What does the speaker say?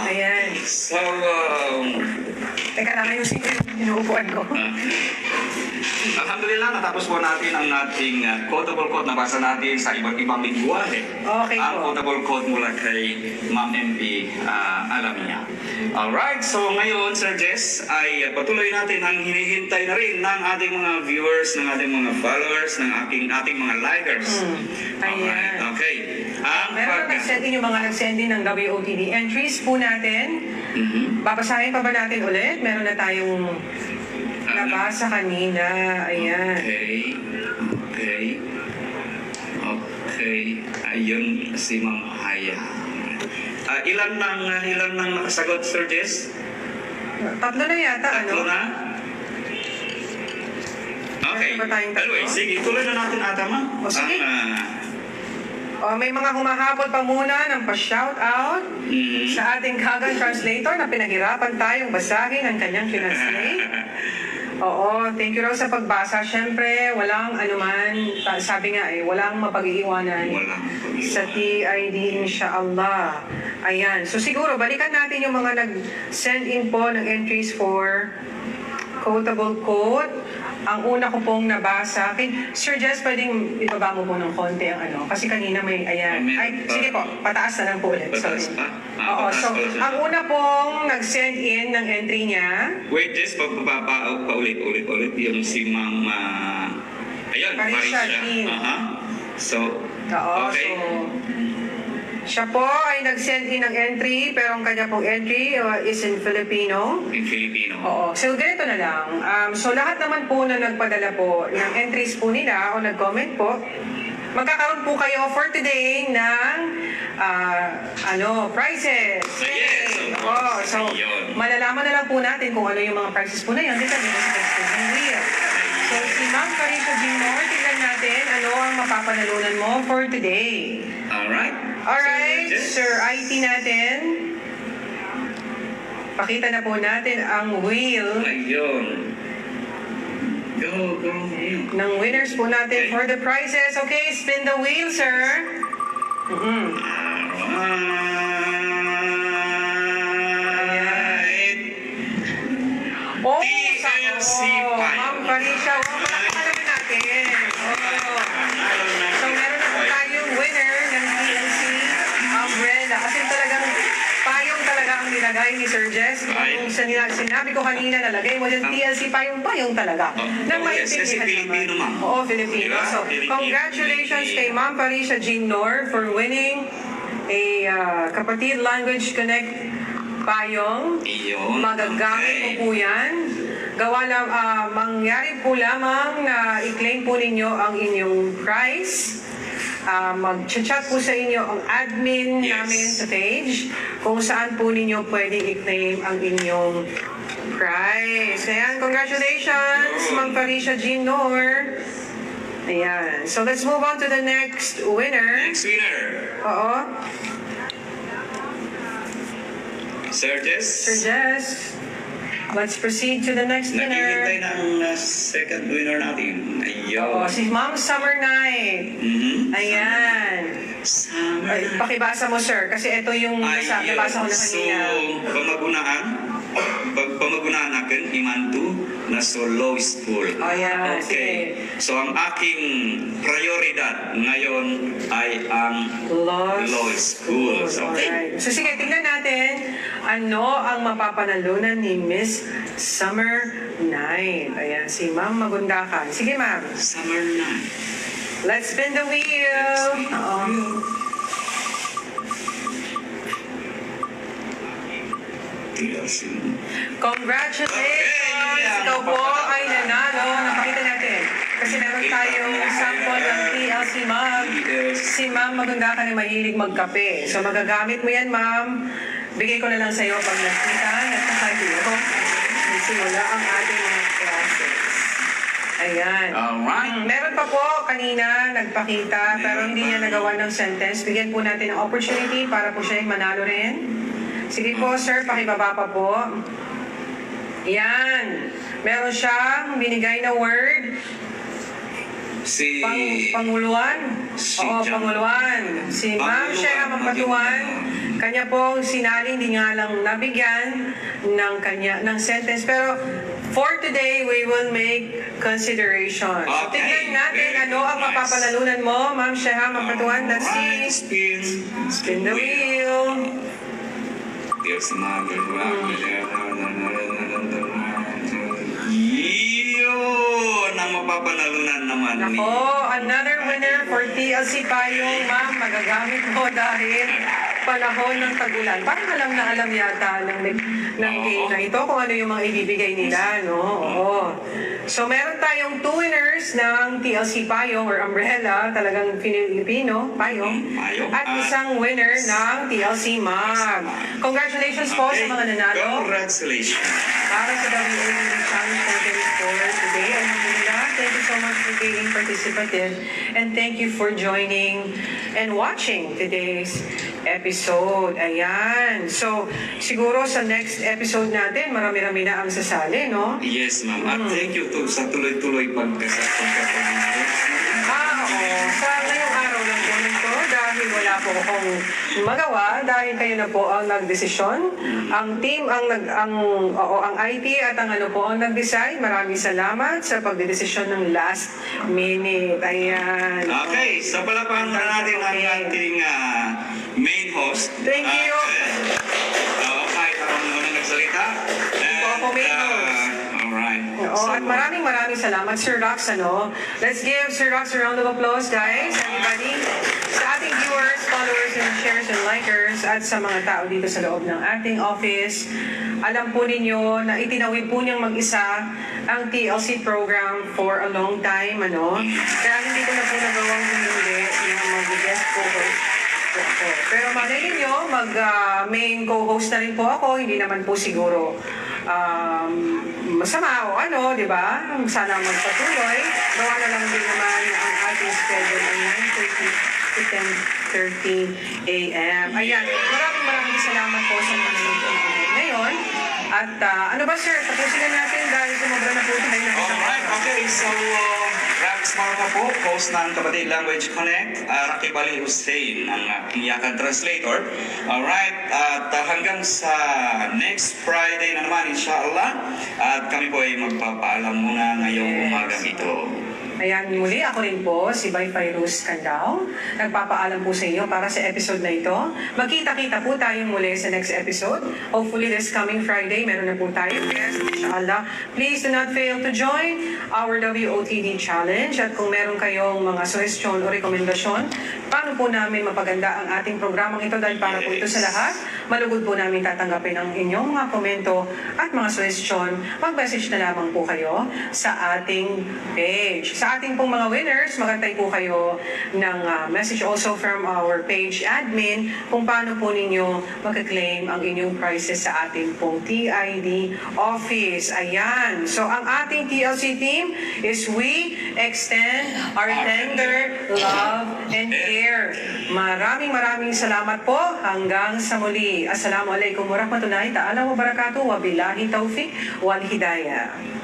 Ayan. So, um, Teka lang, ayusin ko yung inuupuan ko. Alhamdulillah, natapos po natin ang ating uh, quotable quote na basa natin sa iba't ibang lingwahe. Okay Ang po. quotable quote mula kay Ma'am MP uh, Alamia. Alright, so ngayon, Sir Jess, ay patuloy natin ang hinihintay na rin ng ating mga viewers, ng ating mga followers, ng ating, ating mga likers. Hmm. Alright, Ayan. okay. Ang Meron pag... nag-send in yung mga nag-send in ng WOTD entries po natin. Mhm. Babasahin pa ba natin ulit? Meron na tayong nabasa kanina. Ayan. Okay. Okay. Okay. Ayun si Ma'am Haya. Ah, ilan nang ilan nang nakasagot, Sir Jess? Tatlo na yata, ano? Tatlo na? Okay. Meron ba tayong tatlo? Anyway, sige, tuloy na natin ata, ma'am. O, sige. Ang, ah, O, may mga humahabol pa muna ng pa-shout out mm, sa ating Kagan translator na pinahirapan tayong basahin ang kanyang translate. Oo, thank you raw sa pagbasa. Siyempre, walang anuman, sabi nga eh, walang mapag-iiwanan Walang sa TID, inshallah. Ayan. So siguro, balikan natin yung mga nag-send in po ng entries for quotable quote. Ang una ko pong nabasa, kay Sir Jess, pwedeng ibaba mo po ng konti ang ano. Kasi kanina may, ayan. May- Ay, sige po, pataas na lang po ulit. Pataas Sorry. pa? Ah, Oo, pataas so, ang una pong nag-send in ng entry niya, Wait, Jess, pagpapapa paulit ulit ulit yung si Ma'am ah, Ayun, Marisha Marisha. Jean. Aha. So, Oo, okay. so... Siya po ay nag-send in ng entry, pero ang kanya pong entry uh, is in Filipino. In Filipino. Oo. So, ganito na lang. Um, so, lahat naman po na nagpadala po ng entries po nila o nag-comment po, magkakaroon po kayo for today ng ah, ano, prizes. Yes, of course. So, malalaman na lang po natin kung ano yung mga prizes po na yun. Dito dito text ng wheel. So, si Ma'am Carisha tignan natin ano ang mapapanalunan mo for today. Alright. Alright, So, Sir IT natin. Pakita na po natin ang wheel Ayun. Go, go, go. ng winners po natin for the prizes. Okay, spin the wheel, sir. Mm-mm. Alright. Nilagay ni Sir Jess. Payong. Kung sa nila, sinabi ko kanina, nalagay mo dyan TLC payong payong talaga. Oh, Nang oh, yes, kasi maintindihan Filipino, naman. ma'am. Oo, Filipino. Diba? So, congratulations kay Ma'am Parisha Jean Nor for winning a uh, Kapatid Language Connect payong. Iyon. Magagamit mo Okay. po yan. Gawa lang, ah, mangyari po lamang na i-claim po ninyo ang inyong prize. Ah, mag-chat po sa inyo ang admin Yes. namin sa page kung saan po ninyo pwedeng i-claim ang inyong prize. Ayan, congratulations. Ma'am Felicia Jean Nor. Ayan. So let's move on to the next winner. Next winner. Oo. Sir Jess. Sir Jess. Let's proceed to the next Naghihintay winner. na ang uh, second winner natin. Oo, Ayun. si Ma'am Summer Night. Mhm. Ayan. Summer Ay, pakibasa mo, sir. Kasi ito yung nasa, Ayun. nabasa ko na So, kanina. pamagunaan, pag pamagunaan akin, imantu na so law school. Ayan, Okay. So, ang aking prioridad ngayon ay ang Law, law school. Okay. Alright. So sige, tingnan natin ano ang mapapanalunan ni Miss Summer Night. Ayan, si Ma'am Magundakan. Sige, Ma'am. Summer na. Let's spin the wheel. Oo. Congratulations! Ikaw po ay nanalo. Napakita natin. Kasi meron tayong sample ng TLC mug. Si ma'am maganda ka na mahilig magkape. So magagamit mo yan, ma'am. Bigay ko na lang sa'yo pag nakita. Nagkakayo. Simula ang ating mga classes. Ayan. Alright. Mm, Meron pa po kanina nagpakita pero hindi niya nagawa ng sentence. Bigyan po natin ng opportunity para po siya ay manalo rin. Sige po sir, pakibaba pa po. Yan. Meron siyang binigay na word. Si... Pang, panguluan? Si Oo, John. panguluan. Si Ma'am Panguluan. Sheha Mampatuan Kanya pong sinali, hindi nga lang nabigyan ng kanya ng sentence. Pero for today, we will make consideration. Okay. tignan natin Very ano ang nice. mapapanalunan mo, Ma'am Sheha Mapatuan. Alright, see. spin, Spin the wheel. Here's another. Yun ang mapapanalunan naman ni... Nako, another winner for TLC Payong, ma'am, magagamit mo dahil panahon ng tag-ulan. Parang alam na alam yata ng, ng game na ito kung ano yung mga ibibigay nila, no? Oo. So, meron tayong two winners ng TLC Payong or Umbrella, talagang Filipino, Payong, Payong. at isang winner ng TLC Mag. Congratulations po sa mga nanalo Congratulations. para sa WOE Challenge for today. Alhamdulillah, thank you so much for being participative and thank you for joining and watching today's episode. Ayan. So, siguro sa next episode natin, marami-rami na ang sasali, no? Yes, ma'am. At Mm. thank you to sa tuloy-tuloy pagkasa pagkakapagistos. Ah, oo. Sa ngayong araw lang po nito, dahil wala po akong magawa, dahil kayo na po ang nagdesisyon. Ang team, ang nag, ang, oo, ang IT at ang ano po ang nag-decide. Maraming salamat sa pagdedesisyon ng last minute. Ayan. Okay, sa palapahan na natin ang Okay. ating ah, main host. Thank you. Uh, uh, kahit ako muna nagsalita. po ako main host. ah, Alright. Oo, at maraming maraming salamat, Sir Rox, ano? Let's give Sir Rox a round of applause, guys, everybody. Followers, and shares and likers, at sa mga tao dito sa loob ng ating office, alam po ninyo na itinawid po niyang mag-isa ang TLC program for a long time, ano? Kaya hindi ko na po nagawang hindi na mag-guest co-host. Pero malay ninyo, mag-main co-host na rin po ako, hindi naman po siguro um, masama o ano, di ba? Sana magpatuloy. Gawa na lang din naman ang ating schedule ay 9.30 to 10.30 a.m. Ayan, maraming maraming salamat po sa mga nanonood ngayon. At ah, ano ba sir, tapusin na natin dahil sumobra na po tayo ng isang Alright, okay. So, uh, Rax Marco po, host ng Kapatid Language Connect. Uh, Rakib Ali Hussein, ang aking yakan translator. Alright, at uh, hanggang sa next Friday na naman, inshallah. At kami po ay magpapaalam muna ngayong umagang ito. Ayan, muli ako rin po, si Bay Fairuz Candao. Nagpapaalam po sa inyo para sa episode na ito. Magkita-kita po tayo muli sa next episode. Hopefully this coming Friday, meron na po tayo guest, inshallah. Please do not fail to join our WOTD Challenge. At kung meron kayong mga suggestion o rekomendasyon, paano po namin mapaganda ang ating programang ito dahil para po ito sa lahat. Malugod po namin tatanggapin ang inyong mga komento at mga suggestion. Mag-message na lamang po kayo sa ating page. Sa ating pong mga winners, magantay po kayo ng ah, message also from our page admin kung paano po ninyo mag-claim ang inyong prizes sa ating pong TID office. Ayan. So, ang ating TLC team is we extend our tender love and care. Maraming maraming salamat po. Hanggang sa muli. Assalamualaikum warahmatullahi ta'ala wabarakatuh. Wabillahi taufiq wal hidayah.